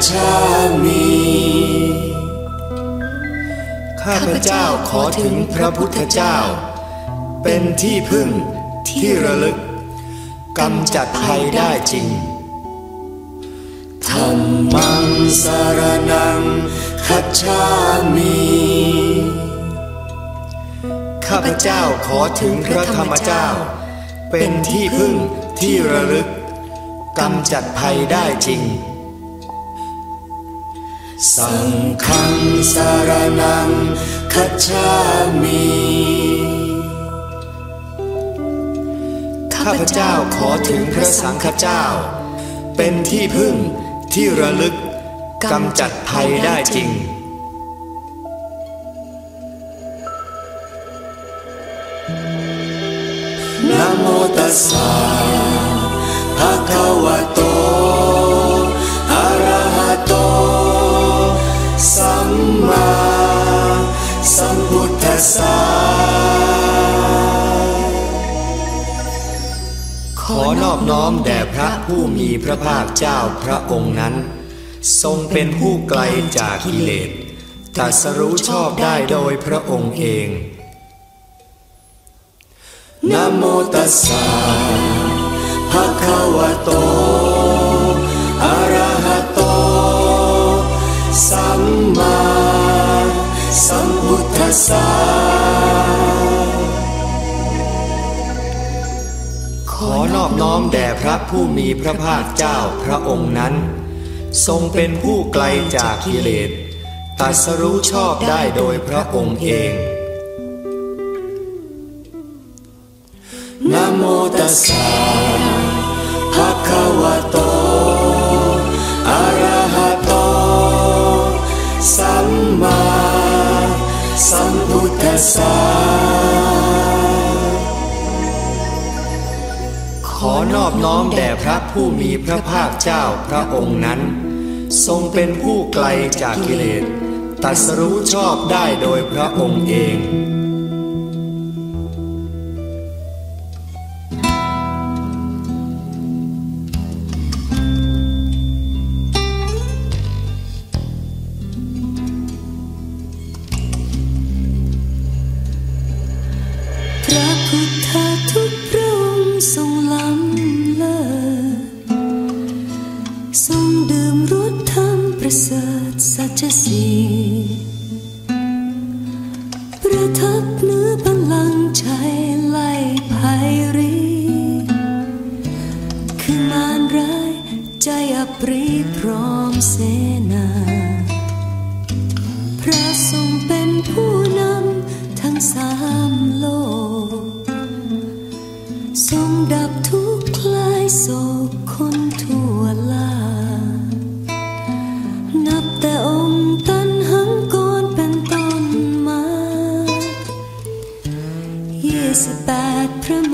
จฉามิข้าพเจ้าขอถึงพระพุทธเจ้า เป็นที่พึ่งที่ระลึกกำจัดภัยได้จริง ธรรมังสารนังคัจฉามิข้าพเจ้าขอถึงพระธรรมเจ้า เป็นที่พึ่งที่ระลึกกำจัดภัยได้จริง สังฆังสารนังคัจฉามิข้าพเจ้าขอถึงพระสังฆเจ้า เป็นที่พึ่งที่ระลึกกำจัดภัยได้จริงนะโมตัสสะ อนอบน้อมแด่พระผู้มีพระภาคเจ้าพระองค์นั้น ทรงเป็นผู้ไกลจากกิเลสตรัสรู้ชอบได้โดยพระองค์เองนะโมตัสสะภะคะวะโต น้อมแด่พระผู้มีพระภาคเจ้าพระองค์นั้น ทรงเป็นผู้ไกลจากกิเลสตัสรู้ชอบได้โดยพระองค์เองนะโมตัสสะภะคะวะโตอะระหะโต สัมมาสัมพุทธัสสะ อนอบน้อมแด่พระผู้มีพระภาคเจ้าพระองค์นั้น ทรงเป็นผู้ไกลจากกิเลสตรัสรู้ชอบได้โดยพระองค์เอง รสธรรมประเสริฐสัจสีประทับเนื้อบัลลังใจไล่ภัยรีคือมารร้ายใจอับปรีพร้อมเสนา พระทรงเป็นผู้นำทั้งสามโลก ทรงดับทุกข์คลายโศกคน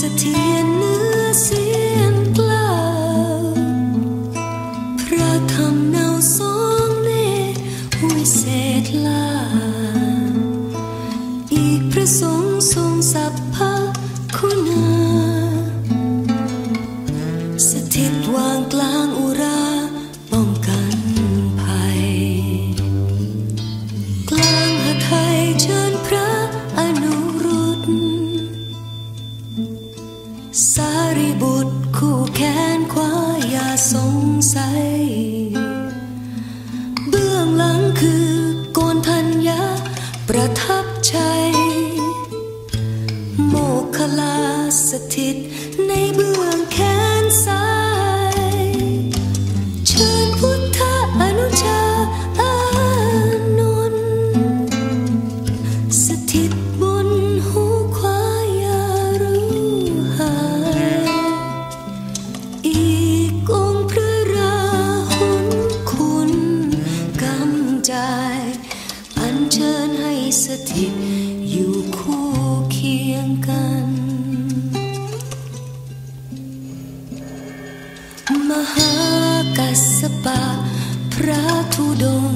สถิต แขนขวาอย่าสงสัย ระธุดง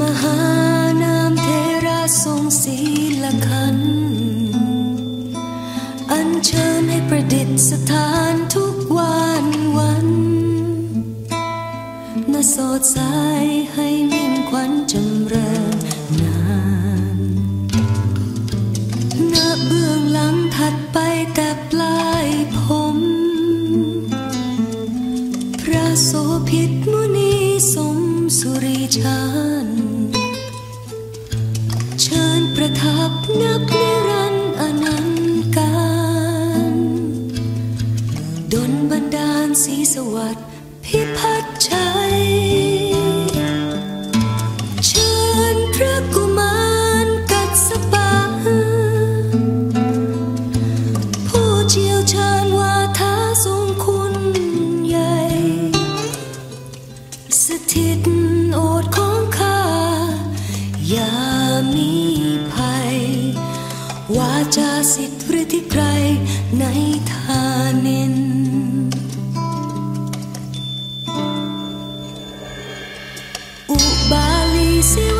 มหานามเทราทรงศีลขัน อัญเชิญให้ประดิษฐานทุกวันวันนสดใสให้มิ่งขวัญจำเริญ difícil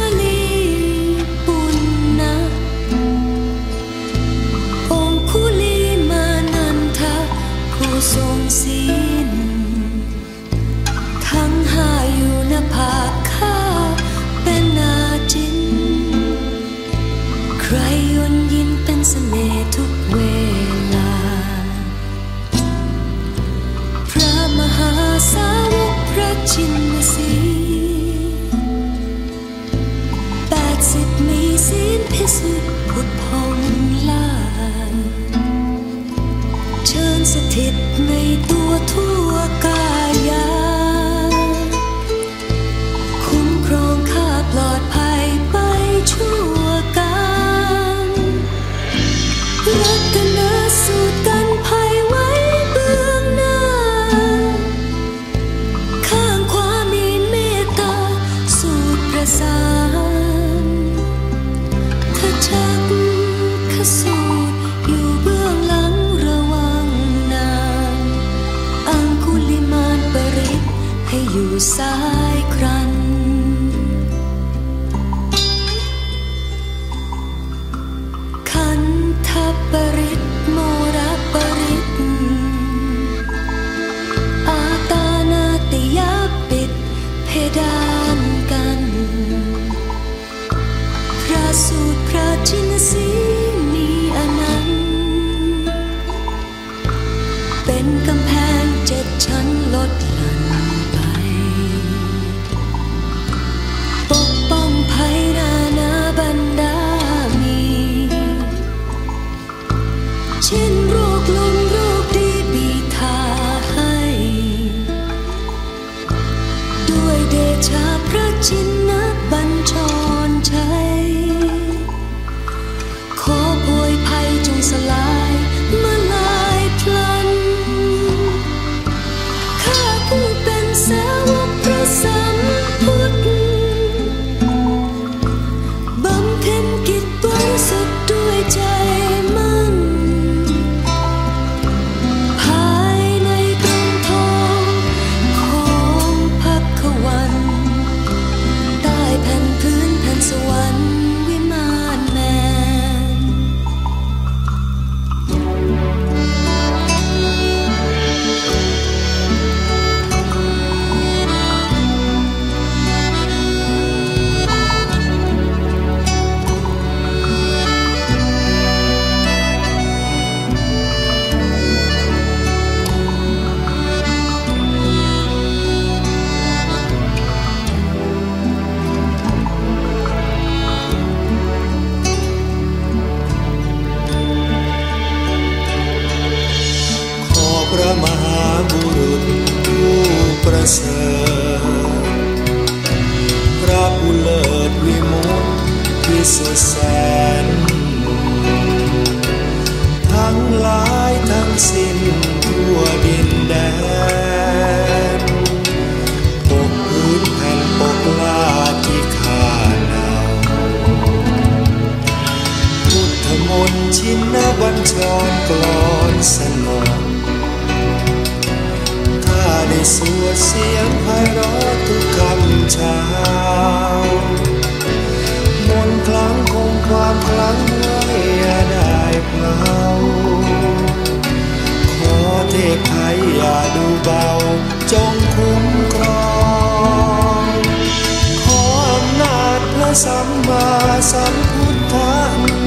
สิ้นทั่วดินแดนปกพื้นแผ่นปกลาที่ขาหนาวพุทธมนต์ชินบัญชรกลอนสนองข้าได้สวดเสียงไพเราะทุกคำเช้ามนคลังคงความคลัง สัมมาสัมพุทธัง